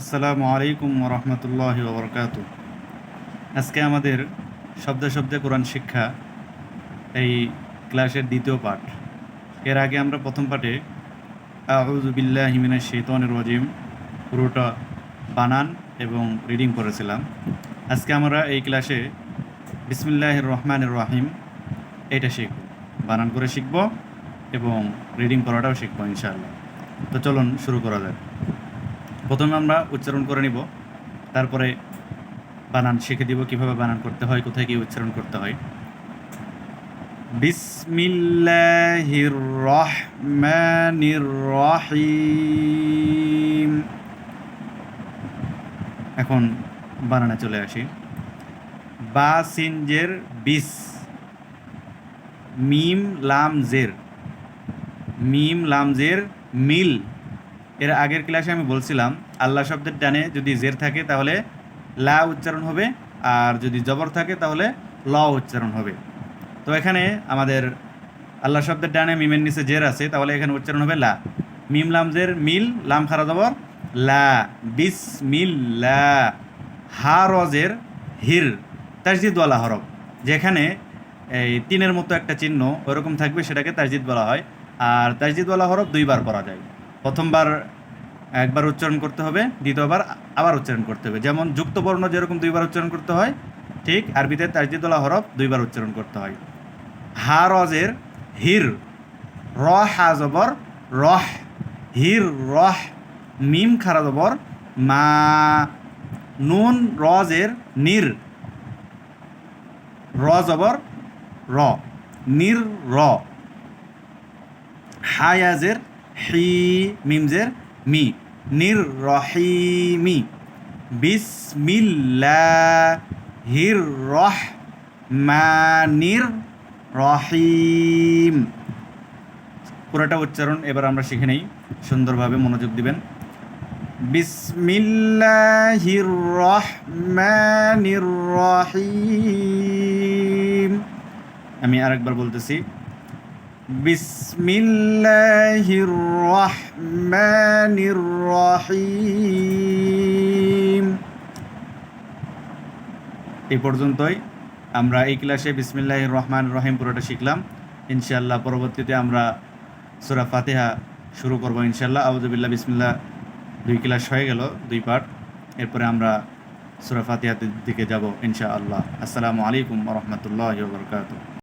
আসসালামু আলাইকুম রহমতুল্লাহ বরকাত আজকে আমাদের শব্দে শব্দে কোরআন শিক্ষা এই ক্লাসের দ্বিতীয় পাঠ। এর আগে আমরা প্রথম পাঠে আউজুবিল্লাহ হিমিনা শেতনের রজিম পুরোটা বানান এবং রিডিং করেছিলাম। আজকে আমরা এই ক্লাসে বিসমিল্লাহ রহমান রাহিম এটা শিখব। বানান করে শিখব এবং রিডিং করাটাও শিখব ইনশাআল্লাহ। তো চলুন শুরু করা যাক। প্রথমে আমরা উচ্চারণ করে নিব, তারপরে বানান শিখে দিব কীভাবে বানান করতে হয়, কোথায় কি উচ্চারণ করতে হয়। বিসমিল্লাহির এখন বানানে চলে আসি। বা সিনজের বিস। মিম, লাম, জের। মিম, লাম, জের, মিল। এর আগের ক্লাসে আমি বলছিলাম, আল্লাহ শব্দের ডানে যদি জের থাকে তাহলে লা উচ্চারণ হবে, আর যদি জবর থাকে তাহলে ল উচ্চারণ হবে। তো এখানে আমাদের আল্লাহ শব্দের ডানে মিমের নিচে জের আছে, তাহলে এখানে উচ্চারণ হবে লা। মিম, লাম, জের, মিল, লাম, খারা, জবর, লা। বিস মিল লা হা রজের হির। তাসজিদ ওয়ালা হরফ, যেখানে এই তিনের মতো একটা চিহ্ন ওরকম থাকবে সেটাকে তাসজিদ বলা হয়, আর তাসজিদওয়ালা হরফ দুইবার পড়া যায়। প্রথমবার একবার উচ্চারণ করতে হবে, দ্বিতীয়বার আবার উচ্চারণ করতে হবে। যেমন যুক্ত বর্ণ যেরকম দুইবার উচ্চারণ করতে হয়, ঠিক আরবিতে তাজদিদুল্লাহ হরফ দুইবার উচ্চারণ করতে হয়। হা রজের হির র হা জবর, রহ, হির, রহ, মিম খারা জবর, মা, নুন, রজের নির, র জবর, র, নির, র। হায়াজের হি মিমজের মি নির রহিমি বিসমিল্লাহির রহ মানির রহিম পুরোটা উচ্চারণ এবার আমরা শিখে নেই, সুন্দরভাবে মনোযোগ দিবেন। বিসমিল্লাহির রহমানির রহিম আমি আরেকবার বলতেছি বিসমিল্লাহির রহমানির রহিম এই পর্যন্তই আমরা এই ক্লাসে বিসমিল্লাহির রহমান রহিম পুরোটা শিখলাম। ইনশাআল্লাহ পরবর্তীতে আমরা সুরা ফাতিহা শুরু করব ইনশাআল্লাহ। আউজুবিল্লাহ বিসমিল্লাহ। দুই ক্লাস হয়ে গেল, দুই পার্ট এরপরে আমরা সুরা ফাতিহার দিকে যাব ইনশাআল্লাহ। আসসালামু আলাইকুম রহমতুল্লাহ বরকাত